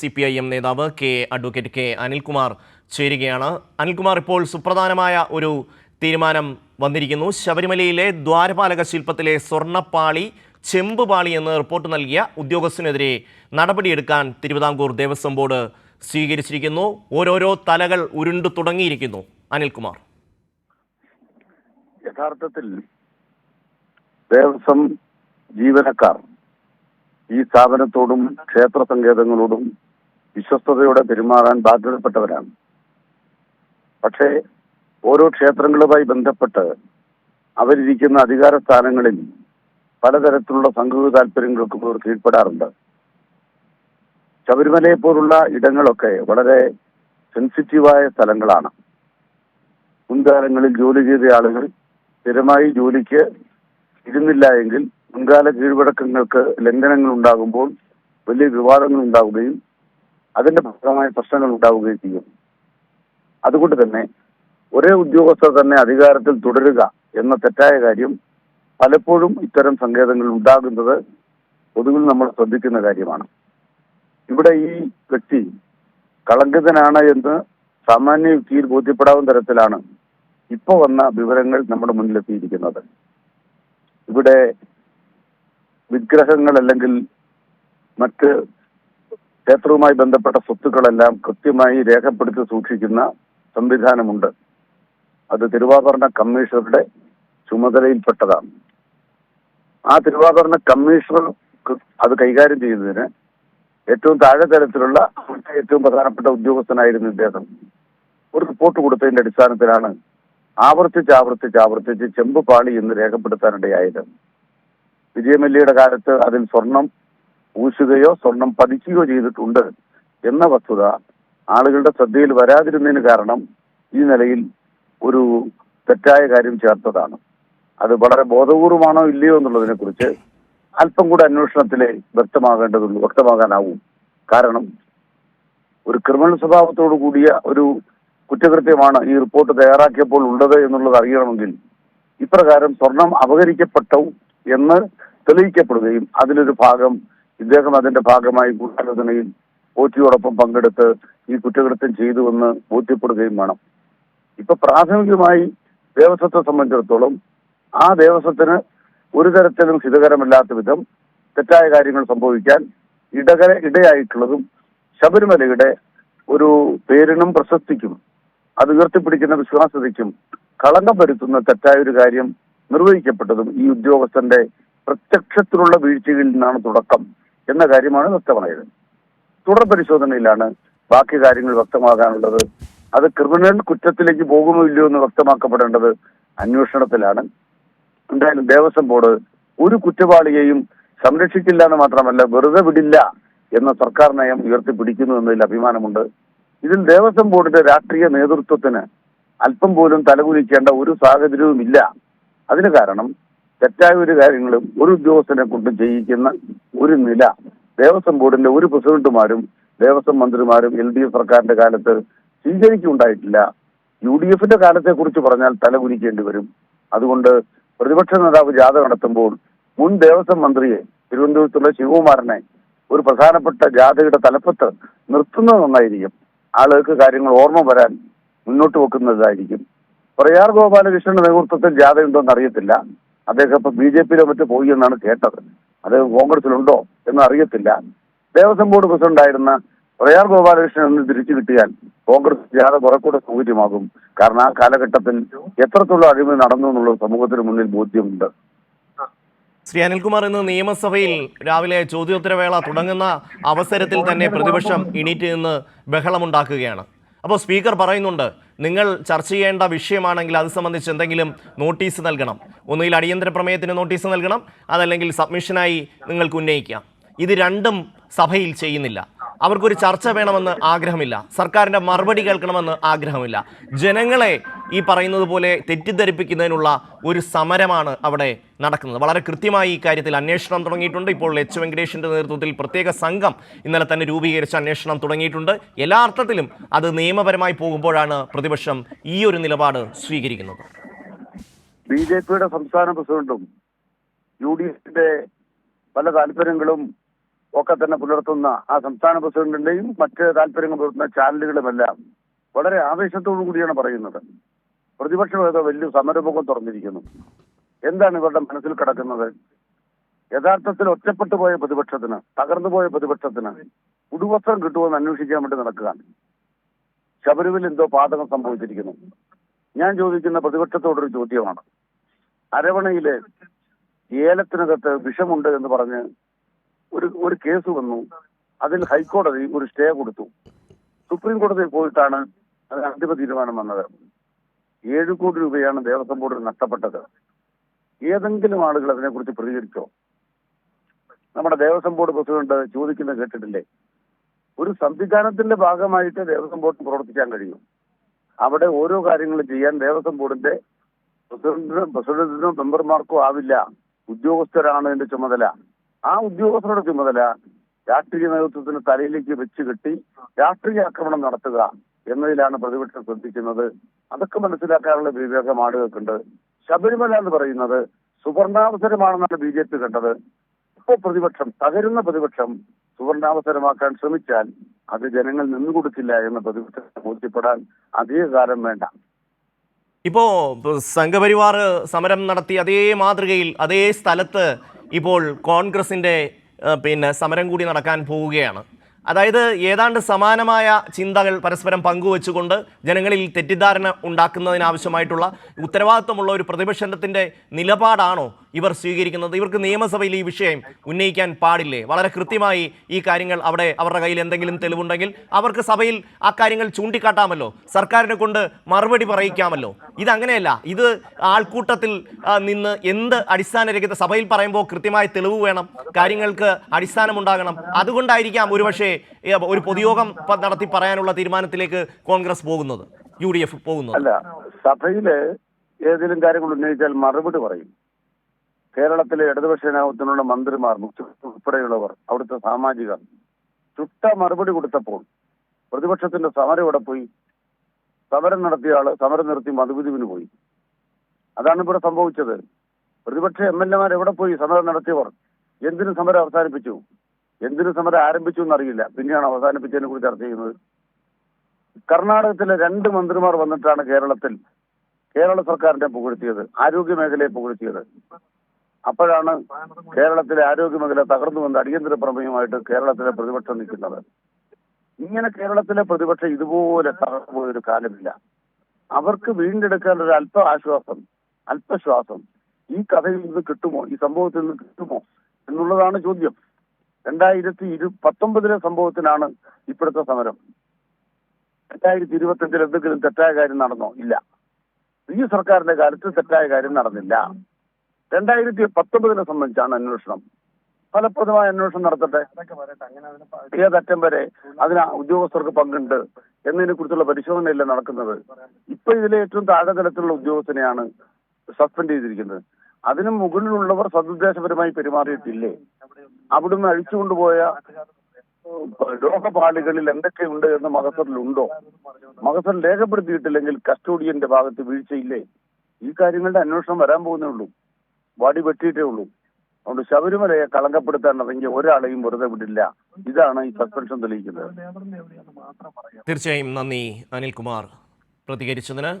C P I M നേതാവ് K advocate K Anilkumar ചേരുകയാണ്. അനിൽകുമാർ ഇപ്പോൾ സുപ്രധാനമായ ഒരു തീരുമാനം വന്നിരിക്കുന്നു. ശബരിമലയിലെ ദ്വാരപാലക ശില്പത്തിലെ സ്വർണപ്പാളി ചെമ്പുപാളി എന്ന് റിപ്പോർട്ട് നൽകിയ ഉദ്യോഗസ്ഥനെതിരെ നടപടിയെടുക്കാൻ തിരുവിതാംകൂർ ദേവസ്വം ബോർഡ് സ്വീകരിച്ചിരിക്കുന്നു. ഓരോരോ തലകൾ ഉരുണ്ടു തുടങ്ങിയിരിക്കുന്നു. അനിൽകുമാർ. യഥാർത്ഥത്തിൽ ദേവസ്വം ജീവനക്കാർ ഈ സ്ഥാപനത്തോടും ക്ഷേത്ര സങ്കേതങ്ങളോടും വിശ്വസ്തയോടെ പെരുമാറാൻ ബാധ്യതപ്പെട്ടവരാണ്. പക്ഷേ ഓരോ ക്ഷേത്രങ്ങളുമായി ബന്ധപ്പെട്ട് അവരിരിക്കുന്ന അധികാര സ്ഥാനങ്ങളിൽ പലതരത്തിലുള്ള സംഘടന താല്പര്യങ്ങൾക്കും ഇവർ കീഴ്പ്പെടാറുണ്ട്. ശബരിമലയെ പോലുള്ള ഇടങ്ങളൊക്കെ വളരെ സെൻസിറ്റീവായ സ്ഥലങ്ങളാണ്. മുൻകാലങ്ങളിൽ ജോലി ചെയ്ത ആളുകൾ സ്ഥിരമായി ജോലിക്ക് ഇരുന്നില്ല എങ്കിൽ മുൻകാല കീഴ്വഴക്കങ്ങൾക്ക് ലംഘനങ്ങൾ ഉണ്ടാകുമ്പോൾ വലിയ വിവാദങ്ങൾ ഉണ്ടാവുകയും അതിന്റെ ഭാഗമായ പ്രശ്നങ്ങൾ ഉണ്ടാവുകയും ചെയ്യും. അതുകൊണ്ട് തന്നെ ഒരേ ഉദ്യോഗസ്ഥർ തന്നെ അധികാരത്തിൽ തുടരുക എന്ന തെറ്റായ കാര്യം പലപ്പോഴും ഇത്തരം സങ്കേതങ്ങൾ ഉണ്ടാകുന്നത് പൊതുവിൽ നമ്മൾ ശ്രദ്ധിക്കുന്ന കാര്യമാണ്. ഇവിടെ ഈ വ്യക്തി കളങ്കിതനാണ് എന്ന് സാമാന്യ യുക്തിയിൽ ബോധ്യപ്പെടാവുന്ന തരത്തിലാണ് ഇപ്പൊ വന്ന വിവരങ്ങൾ നമ്മുടെ മുന്നിലെത്തിയിരിക്കുന്നത് ഇവിടെ വിഗ്രഹങ്ങൾ അല്ലെങ്കിൽ മറ്റ് ക്ഷേത്രവുമായി ബന്ധപ്പെട്ട സ്വത്തുക്കളെല്ലാം കൃത്യമായി രേഖപ്പെടുത്തി സൂക്ഷിക്കുന്ന സംവിധാനമുണ്ട്. അത് തിരുവാഭരണ കമ്മീഷണറുടെ ചുമതലയിൽപ്പെട്ടതാണ്. ആ തിരുവാഭരണ കമ്മീഷണർ അത് കൈകാര്യം ചെയ്യുന്നതിന് ഏറ്റവും താഴെ തലത്തിലുള്ള അവിടുത്തെ ഏറ്റവും പ്രധാനപ്പെട്ട ഉദ്യോഗസ്ഥനായിരുന്നു ഇദ്ദേഹം. ഒരു റിപ്പോർട്ട് കൊടുത്തതിന്റെ അടിസ്ഥാനത്തിലാണ് ആവർത്തിച്ച് ആവർത്തിച്ച് ആവർത്തിച്ച് ചെമ്പ് പാളി എന്ന് രേഖപ്പെടുത്താനിടയായത്. വിജയമല്ലിയുടെ കാലത്ത് അതിൽ സ്വർണം പൂശുകയോ സ്വർണം പതിക്കുകയോ ചെയ്തിട്ടുണ്ട് എന്ന വസ്തുത ആളുകളുടെ ശ്രദ്ധയിൽ വരാതിരുന്നതിന് കാരണം ഈ നിലയിൽ ഒരു തെറ്റായ കാര്യം ചേർത്തതാണ്. അത് വളരെ ബോധപൂർവമാണോ ഇല്ലയോ എന്നുള്ളതിനെ കുറിച്ച് അല്പം കൂടെ അന്വേഷണത്തിലെ വ്യക്തമാകേണ്ടതുള്ളൂ വ്യക്തമാകാനാവും. കാരണം ഒരു ക്രിമിനൽ സ്വഭാവത്തോടു കൂടിയ ഒരു കുറ്റകൃത്യമാണ് ഈ റിപ്പോർട്ട് തയ്യാറാക്കിയപ്പോൾ ഉള്ളത് എന്നുള്ളത് അറിയണമെങ്കിൽ ഇപ്രകാരം സ്വർണം അപഹരിക്കപ്പെട്ടു എന്ന് തെളിയിക്കപ്പെടുകയും അതിലൊരു ഭാഗം ഇദ്ദേഹം അതിന്റെ ഭാഗമായി ഗൂഢാലോചനയിൽ പോറ്റിയോടൊപ്പം പങ്കെടുത്ത് ഈ കുറ്റകൃത്യം ചെയ്തുവെന്ന് ബോധ്യപ്പെടുകയും വേണം. ഇപ്പൊ പ്രാഥമികമായി ദേവസ്വത്തെ സംബന്ധിച്ചിടത്തോളം ആ ദേവസ്വത്തിന് ഒരു തരത്തിലും ഹിതകരമല്ലാത്ത വിധം തെറ്റായ കാര്യങ്ങൾ സംഭവിക്കാൻ ഇടകര ഇടയായിട്ടുള്ളതും ശബരിമലയുടെ ഒരു പേരിനും പ്രശസ്തിക്കും അത് ഉയർത്തിപ്പിടിക്കുന്ന വിശ്വാസ്യതയ്ക്കും കളങ്കം വരുത്തുന്ന തെറ്റായ ഒരു കാര്യം നിർവഹിക്കപ്പെട്ടതും ഈ ഉദ്യോഗസ്ഥന്റെ പ്രത്യക്ഷത്തിലുള്ള വീഴ്ചകളിൽ നിന്നാണ് തുടക്കം. എന്ന കാര്യമാണ് വ്യക്തമായത് തുടർ പരിശോധനയിലാണ് ബാക്കി കാര്യങ്ങൾ വ്യക്തമാകാനുള്ളത്. അത് ക്രിമിനൽ കുറ്റത്തിലേക്ക് പോകുമോ ഇല്ലയോ എന്ന് വ്യക്തമാക്കപ്പെടേണ്ടത് അന്വേഷണത്തിലാണ്. എന്തായാലും ദേവസ്വം ബോർഡ് ഒരു കുറ്റവാളിയെയും സംരക്ഷിക്കില്ല എന്ന് മാത്രമല്ല വെറുതെ വിടില്ല എന്ന സർക്കാർ നയം ഉയർത്തിപ്പിടിക്കുന്നു എന്നതിൽ അഭിമാനമുണ്ട്. ഇതിൽ ദേവസ്വം ബോർഡിന്റെ രാഷ്ട്രീയ നേതൃത്വത്തിന് അല്പം പോലും തലകുലിക്കേണ്ട ഒരു സാഹചര്യവും ഇല്ല അതിന് കാരണം തെറ്റായ ഒരു കാര്യങ്ങളും ഒരു ഉദ്യോഗസ്ഥനെ കൊണ്ട് ചെയ്യിക്കുന്ന ഒരു നില ദേവസ്വം ബോർഡിന്റെ ഒരു പ്രസിഡന്റുമാരും ദേവസ്വം മന്ത്രിമാരും എൽ ഡി എഫ് സർക്കാരിന്റെ കാലത്ത് സ്വീകരിക്കുണ്ടായിട്ടില്ല യു ഡി എഫിന്റെ കാലത്തെ കുറിച്ച് പറഞ്ഞാൽ തലകുനിക്കേണ്ടി വരും. അതുകൊണ്ട് പ്രതിപക്ഷ നേതാവ് ജാഥ നടത്തുമ്പോൾ മുൻ ദേവസ്വം മന്ത്രിയെ തിരുവനന്തപുരത്തുള്ള ശിവകുമാരനെ ഒരു പ്രധാനപ്പെട്ട ജാഥയുടെ തലപ്പത്ത് നിർത്തുന്നത് നന്നായിരിക്കും. ആളുകൾക്ക് കാര്യങ്ങൾ ഓർമ്മ വരാൻ മുന്നോട്ട് വെക്കുന്നതായിരിക്കും. പ്രയാർ ഗോപാലകൃഷ്ണന്റെ നേതൃത്വത്തിൽ ജാഥയുണ്ടോന്ന് അറിയത്തില്ല. അദ്ദേഹം ഇപ്പൊ ബി ജെ പിയിലോ മറ്റോ പോയി എന്നാണ് കേട്ടത്. അദ്ദേഹം കോൺഗ്രസിലുണ്ടോ എന്ന് അറിയത്തില്ല. ദേവസ്വം ബോർഡ് പ്രസിഡന്റായിരുന്ന പ്രയാർ ഗോപാലകൃഷ്ണൻ ഒന്ന് തിരിച്ചു കിട്ടിയാൽ കോൺഗ്രസ് ജാഥ കുറെക്കൂടെ കൂടെ സൗകര്യമാകും. കാരണം ആ കാലഘട്ടത്തിൽ എത്രത്തോളം അഴിമതി നടന്നു എന്നുള്ള സമൂഹത്തിന് മുന്നിൽ ബോധ്യമുണ്ട്. ശ്രീ അനിൽകുമാർ ഇന്ന് നിയമസഭയിൽ രാവിലെ ചോദ്യോത്തരവേള തുടങ്ങുന്ന അവസരത്തിൽ തന്നെ പ്രതിപക്ഷം എണീറ്റ് നിന്ന് ബഹളമുണ്ടാക്കുകയാണ്. അപ്പോൾ സ്പീക്കർ പറയുന്നുണ്ട് നിങ്ങൾ ചർച്ച ചെയ്യേണ്ട വിഷയമാണെങ്കിൽ അത് സംബന്ധിച്ച് എന്തെങ്കിലും നോട്ടീസ് നൽകണം. ഒന്നുകിൽ അടിയന്തര പ്രമേയത്തിന് നോട്ടീസ് നൽകണം അതല്ലെങ്കിൽ സബ്മിഷനായി നിങ്ങൾക്ക് ഉന്നയിക്കാം. ഇത് രണ്ടും സഭയിൽ ചെയ്യുന്നില്ല. അവർക്കൊരു ചർച്ച വേണമെന്ന് ആഗ്രഹമില്ല. സർക്കാരിന്റെ മറുപടി കേൾക്കണമെന്ന് ആഗ്രഹമില്ല. ജനങ്ങളെ ഈ പറയുന്നത് പോലെ തെറ്റിദ്ധരിപ്പിക്കുന്നതിനുള്ള ഒരു സമരമാണ് അവിടെ നടക്കുന്നത്. വളരെ കൃത്യമായി ഈ കാര്യത്തിൽ അന്വേഷണം തുടങ്ങിയിട്ടുണ്ട്. ഇപ്പോൾ എച്ച് വെങ്കടേഷിന്റെ നേതൃത്വത്തിൽ പ്രത്യേക സംഘം ഇന്നലെ തന്നെ രൂപീകരിച്ച അന്വേഷണം തുടങ്ങിയിട്ടുണ്ട്. എല്ലാ അർത്ഥത്തിലും അത് നിയമപരമായി പോകുമ്പോഴാണ് പ്രതിപക്ഷം ഈ ഒരു നിലപാട് സ്വീകരിക്കുന്നത്. ബി ജെ പിയുടെ സംസ്ഥാന പ്രസിഡന്റും യു ഡി എഫിന്റെ പല താല്പര്യങ്ങളും ഒക്കെ തന്നെ പുലർത്തുന്ന ആ സംസ്ഥാന പ്രസിഡന്റിന്റെയും മറ്റ് താല്പര്യങ്ങൾ പുലർത്തുന്ന ചാനലുകളുമെല്ലാം വളരെ ആവേശത്തോടു കൂടിയാണ് പറയുന്നത്. പ്രതിപക്ഷം ഏതോ വലിയ സമരമുഖം തുറന്നിരിക്കുന്നു. എന്താണ് ഇവരുടെ മനസ്സിൽ കിടക്കുന്നത്? യഥാർത്ഥത്തിൽ ഒറ്റപ്പെട്ടു പോയ പ്രതിപക്ഷത്തിന് തകർന്നു പോയ പ്രതിപക്ഷത്തിന് ഉടുവസ്ത്രം കിട്ടുമെന്ന് അന്വേഷിക്കാൻ വേണ്ടി നടക്കുകയാണ് ശബരിമല എന്തോ പാതകം സംഭവിച്ചിരിക്കുന്നു. ഞാൻ ചോദിക്കുന്ന പ്രതിപക്ഷത്തോടൊരു ചോദ്യമാണ്. അരവണയിലെ ഏലത്തിനകത്ത് വിഷമുണ്ട് എന്ന് പറഞ്ഞ് ഒരു ഒരു കേസ് വന്നു. അതിൽ ഹൈക്കോടതി ഒരു സ്റ്റേ കൊടുത്തു. സുപ്രീം കോടതിയിൽ പോയിട്ടാണ് അന്തിമ തീരുമാനം വന്നത്. ഏഴ് കോടി രൂപയാണ് ദേവസ്വം ബോർഡിന് നഷ്ടപ്പെട്ടത്. ഏതെങ്കിലും ആളുകൾ അതിനെക്കുറിച്ച് പ്രതികരിച്ചോ? നമ്മുടെ ദേവസ്വം ബോർഡ് പ്രസിഡന്റ് ചോദിക്കുന്ന കേട്ടിട്ടില്ലേ? ഒരു സംവിധാനത്തിന്റെ ഭാഗമായിട്ട് ദേവസ്വം ബോർഡിന് പ്രവർത്തിക്കാൻ കഴിയും. അവിടെ ഓരോ കാര്യങ്ങളും ചെയ്യാൻ ദേവസ്വം ബോർഡിന്റെ പ്രസിഡന്റിനും പ്രസിഡന്റിനും മെമ്പർമാർക്കും ആവില്ല. ഉദ്യോഗസ്ഥരാണ് എന്റെ ചുമതല. ആ ഉദ്യോഗസ്ഥരുടെ ചുമതല രാഷ്ട്രീയ നേതൃത്വത്തിന് തലയിലേക്ക് വെച്ച് കെട്ടി രാഷ്ട്രീയ ആക്രമണം നടത്തുക എന്നതിലാണ് പ്രതിപക്ഷം ശ്രദ്ധിക്കുന്നത്. അതൊക്കെ മനസ്സിലാക്കാനുള്ള വിവേകം ആളുകൾക്കുണ്ട്. ശബരിമല എന്ന് പറയുന്നത് സുവർണാവസരമാണെന്നാണ് ബി ജെ പി കണ്ടത്. ഇപ്പോൾ പ്രതിപക്ഷം തകരുന്ന പ്രതിപക്ഷം സുവർണാവസരമാക്കാൻ ശ്രമിച്ചാൽ അത് ജനങ്ങൾ നിന്നുകൊടുക്കില്ല എന്ന് പ്രതിപക്ഷത്തെ ബോധ്യപ്പെടാൻ അധികകാലം വേണ്ട. ഇപ്പോ സംഘപരിവാർ സമരം നടത്തി അതേ മാതൃകയിൽ അതേ സ്ഥലത്ത് ഇപ്പോൾ കോൺഗ്രസിന്റെ പിന്നെ സമരം കൂടി നടക്കാൻ പോവുകയാണ്. അതായത് ഏതാണ്ട് സമാനമായ ചിന്തകൾ പരസ്പരം പങ്കുവെച്ചുകൊണ്ട് ജനങ്ങളിൽ തെറ്റിദ്ധാരണ ഉണ്ടാക്കുന്നതിനാവശ്യമായിട്ടുള്ള ഉത്തരവാദിത്വമുള്ള ഒരു പ്രതിപക്ഷത്തിന്റെ നിലപാടാണോ ഇവർ സ്വീകരിക്കുന്നത്. ഇവർക്ക് നിയമസഭയിൽ ഈ വിഷയം ഉന്നയിക്കാൻ പാടില്ലേ? വളരെ കൃത്യമായി ഈ കാര്യങ്ങൾ അവിടെ അവരുടെ കയ്യിൽ എന്തെങ്കിലും തെളിവുണ്ടെങ്കിൽ അവർക്ക് സഭയിൽ ആ കാര്യങ്ങൾ ചൂണ്ടിക്കാട്ടാമല്ലോ. സർക്കാരിനെ കൊണ്ട് മറുപടി പറയിക്കാമല്ലോ. ഇതങ്ങനെയല്ല ഇത് ആൾക്കൂട്ടത്തിൽ നിന്ന് എന്ത് അടിസ്ഥാനരഹിത സഭയിൽ പറയുമ്പോൾ കൃത്യമായ തെളിവ് വേണം കാര്യങ്ങൾക്ക് അടിസ്ഥാനമുണ്ടാകണം. അതുകൊണ്ടായിരിക്കാം ഒരുപക്ഷെ ഒരു പൊതുയോഗം നടത്തി പറയാനുള്ള തീരുമാനത്തിലേക്ക് കോൺഗ്രസ് പോകുന്നത് യു ഡി എഫ് പോകുന്നത്. അല്ല സഭയിൽ ഏതെങ്കിലും കാര്യങ്ങൾ ഉന്നയിച്ചാൽ മറുപടി പറയും. കേരളത്തിലെ ഇടതുപക്ഷ ജനാധിപത്യത്തിനുള്ള മന്ത്രിമാർ മുഖ്യമന്ത്രി ഉൾപ്പെടെയുള്ളവർ അവിടുത്തെ സാമാജികർ ചുട്ട മറുപടി കൊടുത്തപ്പോൾ പ്രതിപക്ഷത്തിന്റെ സമരം ഇവിടെ പോയി. സമരം നടത്തിയ ആൾ സമരം നിർത്തി മധുവിധുവിന് പോയി. അതാണ് ഇവിടെ സംഭവിച്ചത്. പ്രതിപക്ഷ എം എൽ എമാർ എവിടെ പോയി സമരം നടത്തിയവർ? എന്തിനു സമരം അവസാനിപ്പിച്ചു? എന്തിനു സമരം ആരംഭിച്ചു എന്നറിയില്ല. പിന്നെയാണ് അവസാനിപ്പിച്ചതിനെ കുറിച്ച് ചർച്ച ചെയ്യുന്നത്. കർണാടകത്തിലെ രണ്ട് മന്ത്രിമാർ വന്നിട്ടാണ് കേരളത്തിൽ കേരള സർക്കാരിനെ പുകഴ്ത്തിയത് ആരോഗ്യ മേഖലയെ പുകഴ്ത്തിയത്. അപ്പോഴാണ് കേരളത്തിലെ ആരോഗ്യ മേഖല തകർന്നുവെന്ന് അടിയന്തര പ്രമേയമായിട്ട് കേരളത്തിലെ പ്രതിപക്ഷം നിൽക്കുന്നത്. ഇങ്ങനെ കേരളത്തിലെ പ്രതിപക്ഷം ഇതുപോലെ തകർന്നു പോയൊരു കാലമില്ല. അവർക്ക് വീണ്ടെടുക്കാൻ ഒരു അല്പ ആശ്വാസം അല്പശ്വാസം ഈ കഥയിൽ നിന്ന് കിട്ടുമോ? ഈ സംഭവത്തിൽ നിന്ന് കിട്ടുമോ? എന്നുള്ളതാണ് ചോദ്യം. രണ്ടായിരത്തി ഇരു പത്തൊമ്പതിലെ സംഭവത്തിനാണ് ഇപ്പോഴത്തെ സമരം. രണ്ടായിരത്തി ഇരുപത്തഞ്ചിൽ എന്തെങ്കിലും തെറ്റായ കാര്യം നടന്നോ? ഇല്ല. ഈ സർക്കാരിന്റെ കാലത്ത് തെറ്റായ കാര്യം നടന്നില്ല. രണ്ടായിരത്തി പത്തൊമ്പതിനെ സംബന്ധിച്ചാണ് അന്വേഷണം. ഫലപ്രദമായ അന്വേഷണം നടത്തട്ടെ? ഏതറ്റം വരെ അതിന് ഉദ്യോഗസ്ഥർക്ക് പങ്കുണ്ട്? എന്നതിനെ കുറിച്ചുള്ള പരിശോധനയല്ല നടക്കുന്നത്? ഇപ്പൊ ഇതിലെ ഏറ്റവും താഴെ തലത്തിലുള്ള ഉദ്യോഗസ്ഥനെയാണ് സസ്പെൻഡ് ചെയ്തിരിക്കുന്നത്. അതിനു മുകളിലുള്ളവർ സതുദ്ദേശപരമായി പെരുമാറിയിട്ടില്ലേ? അവിടുന്ന് അഴിച്ചുകൊണ്ടുപോയ രോഗപാളികളിൽ എന്തൊക്കെയുണ്ട് എന്ന് മകസറിലുണ്ടോ മകസർ രേഖപ്പെടുത്തിയിട്ടില്ലെങ്കിൽ കസ്റ്റോഡിയന്റെ ഭാഗത്ത് വീഴ്ചയില്ലേ? ഈ കാര്യങ്ങളുടെ അന്വേഷണം വരാൻ പോകുന്നേ ഉള്ളൂ. വടി വെട്ടിയിട്ടേ ഉള്ളൂ. അതുകൊണ്ട് ശബരിമലയെ കളങ്കപ്പെടുത്താൻ ഇറങ്ങിയ ഒരാളെയും വെറുതെ വിടില്ല. ഇതാണ് ഈ സസ്പെൻഷൻ തെളിയിക്കുന്നത്. തീർച്ചയായും നന്ദി അനിൽകുമാർ. പ്രതികരിച്ചതിന്